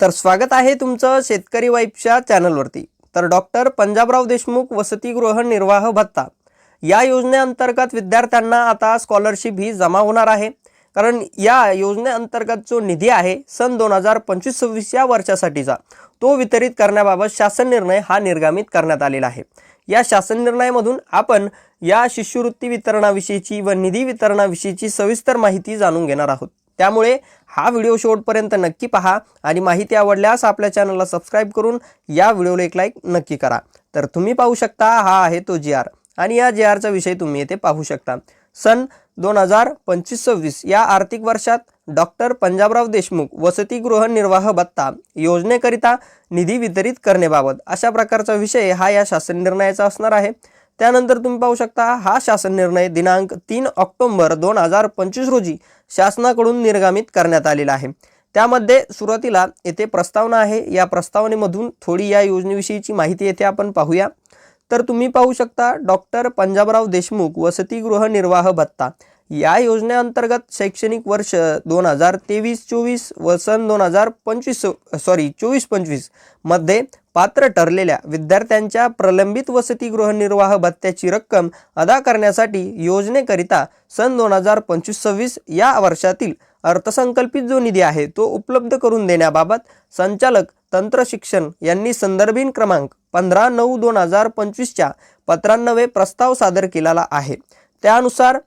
तर स्वागत आहे तुमचं शेतकरी वाईफच्या चॅनलवरती. तर डॉक्टर पंजाबराव देशमुख वसतिगृह निर्वाह भत्ता. या योजनेअंतर्गत विद्यार्थ्यांना आता स्कॉलरशिप ही जमा होणार आहे. कारण या योजनेअंतर्गत जो निधी आहे सन दोन हजार पंचवीस सव्वीस या वर्षासाठीचा तो वितरित करण्याबाबत शासन निर्णय हा निर्गमित करण्यात आलेला आहे. या शासन निर्णयामधून आपण या शिष्यवृत्ती वितरणाविषयीची व निधी वितरणाविषयीची सविस्तर माहिती जाणून घेणार आहोत. त्यामुळे हा व्हिडिओ शेवटपर्यंत नक्की पहा आणि माहिती आवडल्यास आपल्या चॅनलला सबस्क्राईब करून या व्हिडिओला एक लाईक नक्की करा. तर तुम्ही पाहू शकता हा आहे तो जी आर आणि या जी आरचा विषय तुम्ही येथे पाहू शकता. सन दोन हजार पंचवीस सव्वीस या आर्थिक वर्षात डॉक्टर पंजाबराव देशमुख वसतिगृह निर्वाह भत्ता योजनेकरिता निधी वितरित करण्याबाबत अशा प्रकारचा विषय हा या शासन निर्णयाचा असणार आहे. त्यानंतर तुम्ही पाहू शकता हा शासन निर्णय दिनांक तीन ऑक्टोंबर दोन हजार पंचवीस रोजी शासनाकडून निर्गमित करण्यात आलेला आहे. त्यामध्ये सुरुवातीला येथे प्रस्तावना आहे. या प्रस्तावनेमधून थोडी या योजनेविषयीची माहिती येथे आपण पाहूया. तर तुम्ही पाहू शकता डॉक्टर पंजाबराव देशमुख वसतिगृह निर्वाह भत्ता. या योजनेअंतर्गत शैक्षणिक वर्ष दोन हजार तेवीस चोवीस व सन दोन हजार पंचवीस सॉरी चोवीस पंचवीसमध्ये पात्र ठरलेल्या विद्यार्थ्यांच्या प्रलंबित वसतिगृह निर्वाह भत्त्याची रक्कम अदा करण्यासाठी योजनेकरिता सन दोन हजार पंचवीस सव्वीस या वर्षातील अर्थसंकल्पित जो निधी आहे तो उपलब्ध करून देण्याबाबत संचालक तंत्र शिक्षण यांनी संदर्भीन क्रमांक पंधरा नऊ दोन हजार पंचवीसच्या पत्रान्वये प्रस्ताव सादर केलेला आहे. त्यानुसार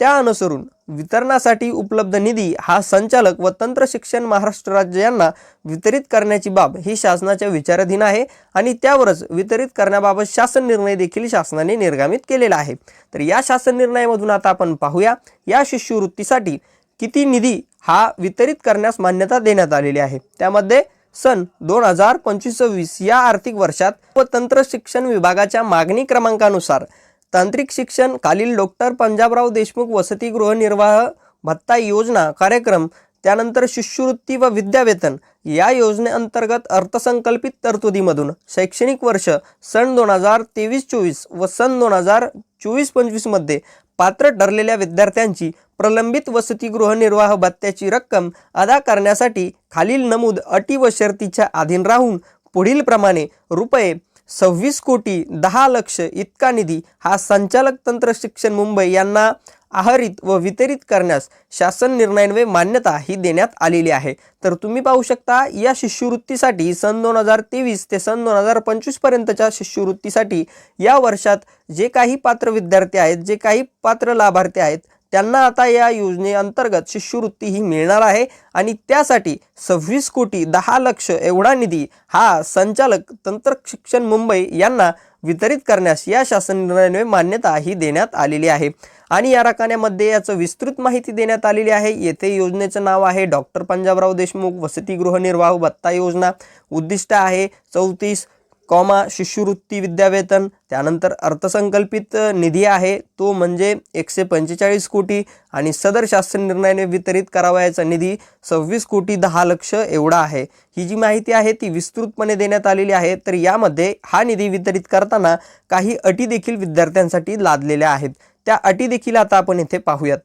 त्या अनुसरून वितरणासाठी उपलब्ध निधी हा संचालक व तंत्र शिक्षण महाराष्ट्र राज्य यांना वितरित करण्याची बाब ही शासनाच्या विचाराधीन आहे आणि त्यावरच वितरित करण्याबाबत शासन निर्णय देखील शासनाने निर्गमित केलेला आहे. तर या शासन निर्णयामधून आता आपण पाहूया. या शिष्यवृत्तीसाठी किती निधी हा वितरित करण्यास मान्यता देण्यात आलेली आहे. त्यामध्ये सन दोन हजार पंचवीस सव्वीस या आर्थिक वर्षात व तंत्र शिक्षण विभागाच्या मागणी क्रमांकानुसार तांत्रिक शिक्षण खालील डॉक्टर पंजाबराव देशमुख वसतिगृह निर्वाह भत्ता योजना कार्यक्रम त्यानंतर शिष्यवृत्ती व विद्यावेतन या योजनेअंतर्गत अर्थसंकल्पित तरतुदीमधून शैक्षणिक वर्ष सन दोन हजार तेवीस चोवीस व सन दोन हजार चोवीस पंचवीसमध्ये पात्र ठरलेल्या विद्यार्थ्यांची प्रलंबित वसतिगृह निर्वाह भत्त्याची रक्कम अदा करण्यासाठी खालील नमूद अटी व शर्तीच्या अधीन राहून पुढीलप्रमाणे रुपये सव्वीस कोटी दहा लक्ष इतका निधी हा संचालक तंत्र शिक्षण मुंबई यांना आहरित व वितरित करण्यास शासन निर्णयान्वये मान्यता ही देण्यात आलेली आहे. तर तुम्ही पाहू शकता या शिष्यवृत्तीसाठी सन दोन हजार तेवीस ते सन दोन हजार पंचवीसपर्यंतच्या शिष्यवृत्तीसाठी या वर्षात जे काही पात्र विद्यार्थी आहेत जे काही पात्र लाभार्थी आहेत त्यांना आता या योजनेअंतर्गत शिष्यवृत्ती ही मिळणार आहे आणि त्यासाठी सव्वीस कोटी दहा लक्ष एवढा निधी हा संचालक तंत्र शिक्षण मुंबई यांना वितरित करण्यास या शासन निर्णयाने मान्यता ही देण्यात आलेली आहे. आणि या रकान्यामध्ये याचं विस्तृत माहिती देण्यात आलेली आहे. येथे योजनेचं नाव आहे डॉक्टर पंजाबराव देशमुख वसतिगृह निर्वाह भत्ता योजना. उद्दिष्ट आहे चौतीस कॉमा शिष्यवृत्ती विद्यावेतन त्यानंतर अर्थसंकल्पित निधी आहे तो म्हणजे एकशे पंचेचाळीस कोटी आणि सदर शासन निर्णयाने वितरित करावयाचा निधी सव्वीस कोटी दहा लक्ष एवढा आहे. ही जी माहिती आहे ती विस्तृतपणे देण्यात आलेली आहे. तर यामध्ये हा निधी वितरित करताना काही अटी देखील विद्यार्थ्यांसाठी लादलेल्या आहेत. त्या अटी देखील आता आपण इथे पाहूयात.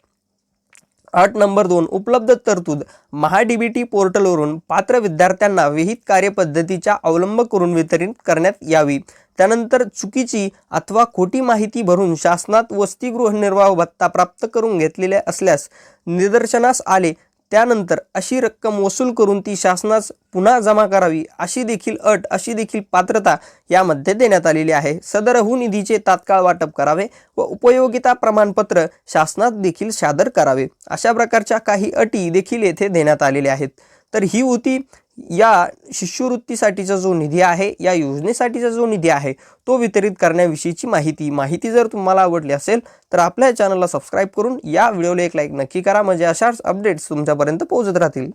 अट नंबर दोन उपलब्ध तरतूद महाडीबीटी पोर्टलवरून पात्र विद्यार्थ्यांना विहित कार्यपद्धतीचा अवलंब करून वितरित करण्यात यावी. त्यानंतर चुकीची अथवा खोटी माहिती भरून शासनात वसतिगृह निर्वाह भत्ता प्राप्त करून घेतलेले असल्यास निदर्शनास आले त्यानंतर अशी रक्कम वसूल करून ती शासनास पुन्हा जमा करावी अशी देखील अट अशी देखील पात्रता यामध्ये देण्यात आलेली आहे. सदरहू निधीचे तात्काळ वाटप करावे व उपयोगिता प्रमाणपत्र शासनात देखील सादर करावे. अशा प्रकारच्या काही अटी देखील येथे देण्यात आलेल्या आहेत. तर ही होती या शिष्यवृत्तीसाठीचा जो निधी आहे या योजनेसाठीचा जो निधी आहे तो वितरित करण्याविषयीची माहिती माहिती जर तुम्हाला आवडली असेल तर आपल्या चॅनलला सबस्क्राईब करून या व्हिडिओला एक लाईक नक्की करा. म्हणजे अशाच अपडेट्स तुमच्यापर्यंत पोहोचत राहतील.